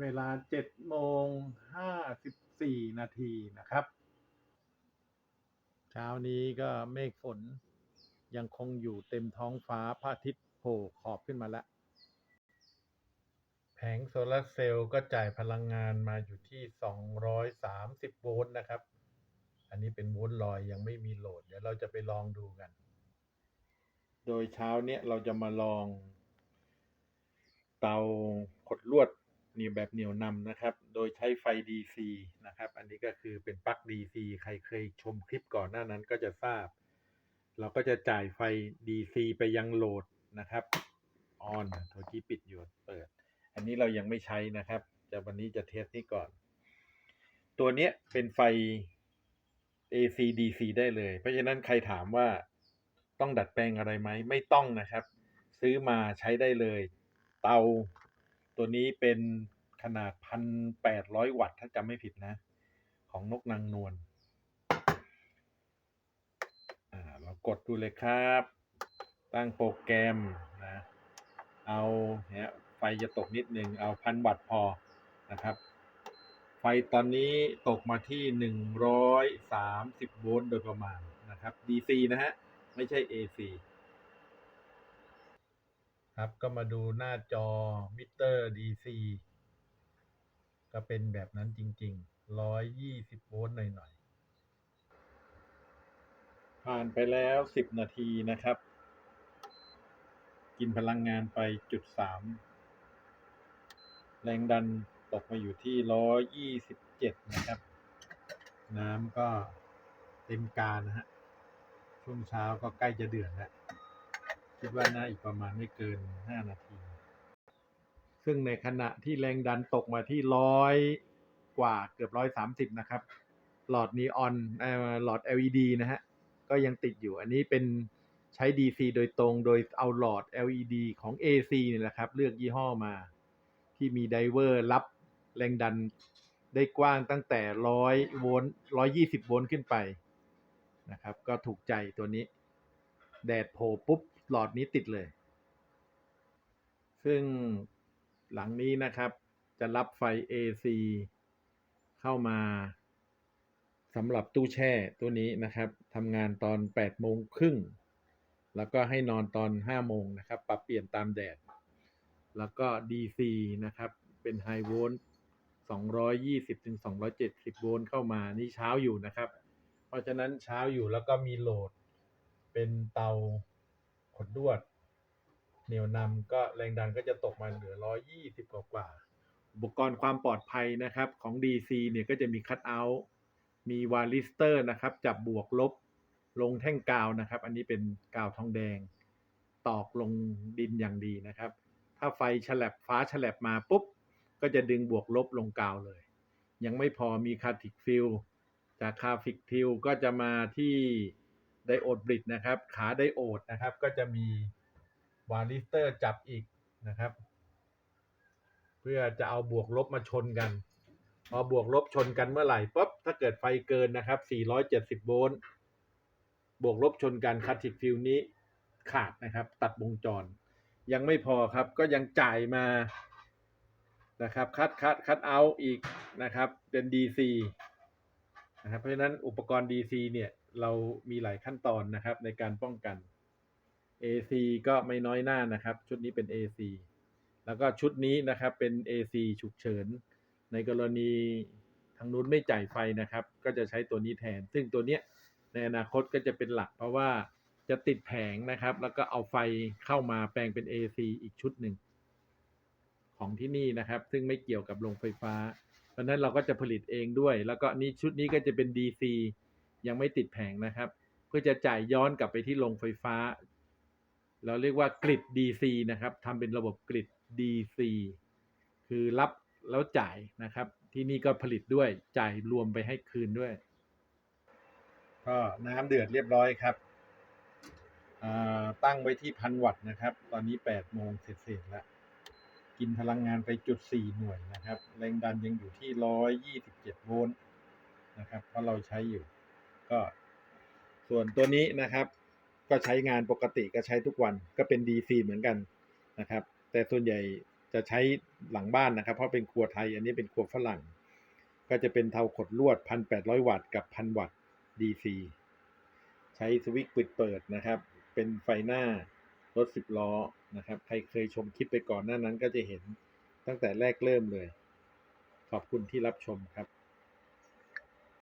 เวลาเจ็ดโมงห้าสิบสี่นาทีนะครับ เช้านี้ก็เมฆฝนยังคงอยู่เต็มท้องฟ้าพระอาทิตย์โผล่ขอบขึ้นมาแล้วแผงโซลาร์เซลล์ก็จ่ายพลังงานมาอยู่ที่ 230 โวลต์นะครับ อันนี้เป็นโวลต์ลอยยังไม่มีโหลด เดี๋ยวเราจะไปลองดูกัน โดยเช้าเนี้ยเราจะมาลอง เตาขดลวด แบบเหนียวนำนะครับ โดยใช้ไฟ DC นะครับ อันนี้ก็คือเป็นปลั๊ก DC ใครเคยชมคลิปก่อนหน้านั้นก็จะทราบ เราก็จะจ่ายไฟ DC ไปยังโหลดนะครับออนตัวที่ปิดอยู่เปิด อันนี้เรายังไม่ใช้นะครับ จะวันนี้จะเทสนี้ก่อน ตัวเนี้ยเป็นไฟ AC DC ได้เลย เพราะฉะนั้นใครถามว่าต้องดัดแปลงอะไรไหม ไม่ต้องนะครับ ซื้อมาใช้ได้เลย เตาตัวนี้เป็น ขนาดพันแปดร้อยวัตต์ถ้าจำไม่ผิดนะ ของนกนางนวลเรากดดูเลยครับ ตั้งโปรแกรมนะ เอาเนี่ยไฟจะตกนิดนึง เอาพันวัตต์พอนะครับ ไฟตอนนี้ตกมาที่หนึ่งร้อยสามสิบโวลต์โดยประมาณนะครับ DC นะฮะ ไม่ใช่ AC ครับ ก็มาดูหน้าจอมิเตอร์ DC ก็เป็นแบบนั้นจริง ๆ ร้อยยี่สิบโวลต์หน่อยๆ ผ่านไปแล้วสิบนาทีนะครับ กินพลังงานไปจุดสาม แรงดันตกมาอยู่ที่ร้อยยี่สิบเจ็ดนะครับ น้ำก็เต็มกานะฮะ ช่วงเช้าก็ใกล้จะเดือดแล้ว คิดว่าน่าอีกประมาณไม่เกินห้านาที ซึ่งในขณะที่แรงดันตกมาที่ร้อยกว่าเกือบร้อยสามสิบนะครับ หลอดนีออนหลอด LED นะฮะ ก็ยังติดอยู่อันนี้เป็นใช้ DC โดยตรงโดยเอาหลอด LED ของ AC นี่แหละครับ เลือกยี่ห้อมา ที่มีไดเวอร์รับแรงดันได้กว้างตั้งแต่ร้อยโวลต์ร้อยยี่สิบโวลต์ขึ้นไปนะครับ ก็ถูกใจตัวนี้ แดดโผล่ปุ๊บหลอดนี้ติดเลย ซึ่ง หลังนี้นะครับ จะรับไฟ AC เข้ามาสำหรับตู้แช่ตัวนี้นะครับทำงานตอน8โมงครึ่งแล้วก็ให้นอนตอน5โมงนะครับ ปรับเปลี่ยนตามแดด แล้วก็ DC นะครับ เป็นไฮโวลต์220ถึง270 โวลต์เข้ามา นี่เช้าอยู่นะครับ เพราะฉะนั้นเช้าอยู่แล้วก็มีโหลด เป็นเตาขดลวด เหนี่ยวนำก็แรงดันก็จะตกมาเหลือ 120 กว่ากว่า อุปกรณ์ความปลอดภัยนะครับของ DC เนี่ยก็จะมีคัตเอาท์มีวาลิสเตอร์นะครับ จับบวกลบลงแท่งกาวนะครับ อันนี้เป็นกาวทองแดง ตอกลงดินอย่างดีนะครับ ถ้าไฟฉลับฟ้าฉลับมาปุ๊บ ก็จะดึงบวกลบลงกาวเลย ยังไม่พอมีคาติกฟิลจากคาฟิกฟิลก็จะมาที่ไดโอดบริดนะครับ ขาไดโอดนะครับ ก็จะมี วาลิสเตอร์จับอีกนะครับ เพื่อจะเอาบวกลบมาชนกัน พอบวกลบชนกันเมื่อไหร่ปุ๊บถ้าเกิดไฟเกินนะครับ 470 โวลต์บวกลบชนกันคาติกฟิลนี้ขาดนะครับ ตัดวงจร ยังไม่พอครับก็ยังจ่ายมานะครับคัดคัดคัดเอาอีกนะครับ เป็น DC นะครับเพราะฉะนั้นอุปกรณ์ DC เนี่ย เรามีหลายขั้นตอนนะครับในการป้องกัน AC ก็ไม่น้อยหน้านะครับ ชุดนี้เป็น AC แล้วก็ชุดนี้นะครับเป็น AC ฉุกเฉิน ในกรณีทางนู้นไม่จ่ายไฟนะครับ ก็จะใช้ตัวนี้แทน ซึ่งตัวเนี้ยในอนาคตก็จะเป็นหลัก เพราะว่าจะติดแผงนะครับ แล้วก็เอาไฟเข้ามาแปลงเป็น AC อีกชุดหนึ่ง ของที่นี่นะครับ ซึ่งไม่เกี่ยวกับโรงไฟฟ้า เพราะนั้นเราก็จะผลิตเองด้วย แล้วก็นี่ชุดนี้ก็จะเป็น DC ยังไม่ติดแผงนะครับ เพื่อจะจ่ายย้อนกลับไปที่โรงไฟฟ้า เราเรียกว่ากริด DC นะครับทำเป็นระบบกริด DC คือรับแล้วจ่ายนะครับ ที่นี่ก็ผลิตด้วยจ่ายรวมไปให้คืนด้วย ก็น้ำเดือดเรียบร้อยครับตั้งไว้ที่พันวัตต์นะครับ ตอนนี้8โมงเสร็จๆแล้วกินพลังงานไปจุด4หน่วยนะครับ แรงดันยังอยู่ที่127โวลต์นะครับ เพราะเราใช้อยู่ ก็ส่วนตัวนี้นะครับ ก็ใช้งานปกติก็ใช้ทุกวันก็เป็น DC เหมือนกันนะครับ แต่ส่วนใหญ่จะใช้หลังบ้านนะครับ เพราะเป็นครัวไทย อันนี้เป็นครัวฝรั่ง ก็จะเป็นเตาขดลวด 1,800 วัตต์กับ 1,000 วัตต์ DC ใช้สวิตช์ปิดเปิดนะครับ เป็นไฟหน้ารถ 10 ล้อนะครับ ใครเคยชมคลิปไปก่อนหน้านั้นก็จะเห็นตั้งแต่แรกเริ่มเลย ขอบคุณที่รับชมครับ